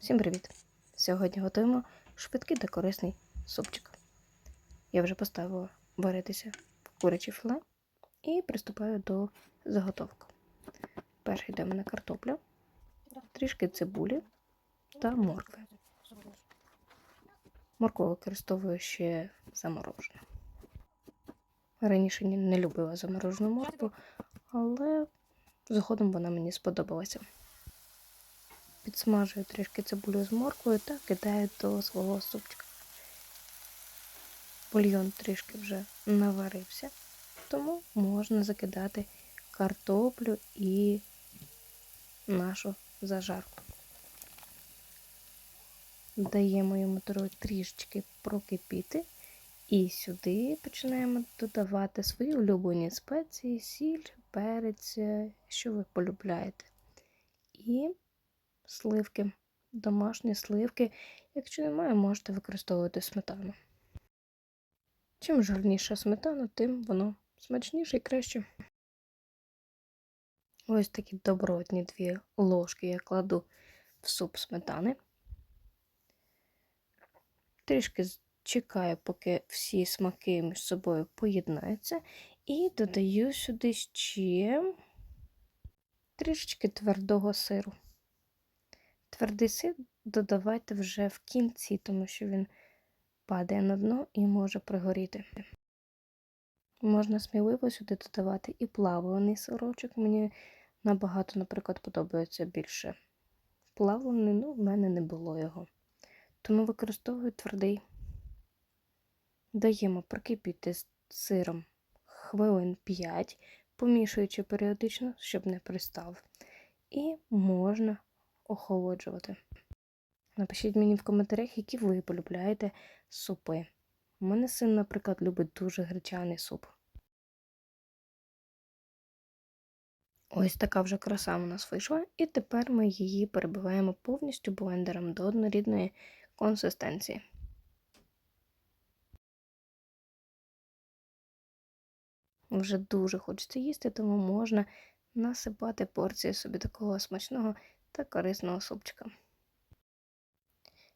Всім привіт! Сьогодні готуємо швидкий та корисний супчик. Я вже поставила варитися куряче філе і приступаю до заготовки. Перший йде в мене картопля, трішки цибулі та моркви. Моркву використовую ще заморожену. Раніше не любила заморожену моркву, але згодом вона мені сподобалася. Підсмажую трішки цибулю з морквою та кидаю до свого супчика. Бульйон трішки вже наварився, тому можна закидати картоплю і нашу зажарку. Даємо йому трішечки прокипіти. І сюди починаємо додавати свої улюблені спеції, сіль, перець, е, що ви полюбляєте. І сливки, домашні сливки. Якщо немає, можете використовувати сметану. Чим жирніша сметана, тим воно смачніше і краще. Ось такі добротні дві ложки я кладу в суп сметани. Трішки чекаю, поки всі смаки між собою поєднаються, і додаю сюди ще трішечки твердого сиру. Твердий сир додавайте вже в кінці, тому що він падає на дно і може пригоріти. Можна сміливо сюди додавати і плавлений сирочок. Мені набагато, наприклад, подобається більше. Плавлений, ну, в мене не було його. Тому використовую твердий. Даємо прокипіти з сиром хвилин 5, помішуючи періодично, щоб не пристав. І можна охолоджувати. Напишіть мені в коментарях, які ви полюбляєте супи. У мене син, наприклад, любить дуже гречаний суп. Ось така вже краса у нас вийшла, і тепер ми її перебиваємо повністю блендером до однорідної консистенції. Вже дуже хочеться їсти, тому можна насипати порції собі такого смачного та корисного супчика.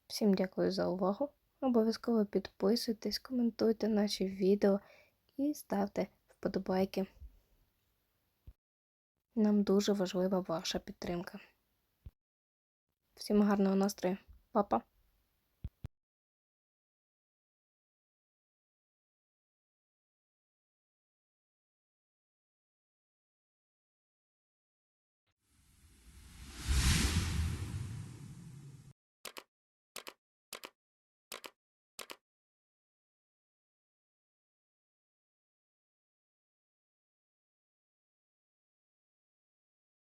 Всім дякую за увагу. Обов'язково підписуйтесь, коментуйте наші відео і ставте вподобайки. Нам дуже важлива ваша підтримка. Всім гарного настрою, Па-па!